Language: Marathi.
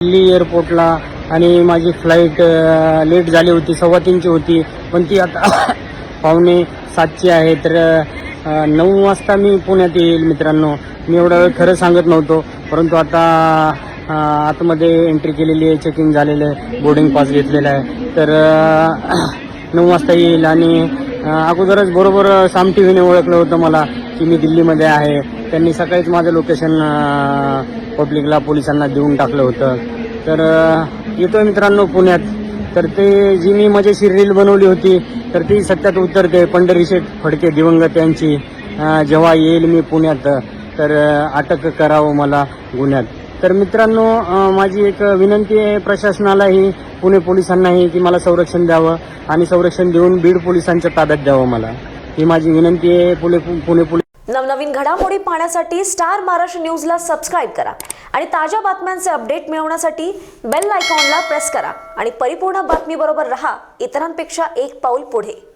दिल्ली एअरपोर्टला आणि माझी फ्लाईट लेट झाली होती सव्वा तीनची होती. पण ती आता पावणे सातची आहे. तर नऊ वाजता मी पुण्यात येईल मित्रांनो. मी एवढा वेळ खरं सांगत नव्हतो. परंतु आता आतमध्ये एंट्री केलेली आहे चेकिंग झालेलं आहे बोर्डिंग पास घेतलेला आहे. तर नऊ वाजता येईल आणि अगोदरच बरोबर साम टी व्हीने ओळखलं होतं मला की मी दिल्लीमध्ये आहे. त्यांनी सकाळीच माझं लोकेशन पब्लिकला पोलिसांना देऊन टाकलं होतं. तर येतो येतोय मित्रांनो पुण्यात. तर ते जी मी मजेशीर रील बनवली होती तर ती सत्यात उतरते पंढरीशेठ फडके दिवंगत यांची. जेव्हा येईल मी पुण्यात तर अटक करावं मला गुन्ह्यात तर मित्रांनो माझी एक विनंती आहे प्रशासनालाही पुणे पोलिसांनाही की मला संरक्षण द्यावं आणि संरक्षण देऊन बीड पोलिसांच्या ताब्यात द्यावं मला. ही माझी विनंती आहे. पुणे पुणे पोलीस नवनवीन घडामोडी पाहण्यासाठी स्टार महाराष्ट्र न्यूजला सबस्क्राईब करा आणि ताज्या बातम्यांचे अपडेट मिळवण्यासाठी बेल आयकॉनला प्रेस करा. आणि परिपूर्ण बातमीबरोबर रहा. इतरांपेक्षा एक पाऊल पुढे.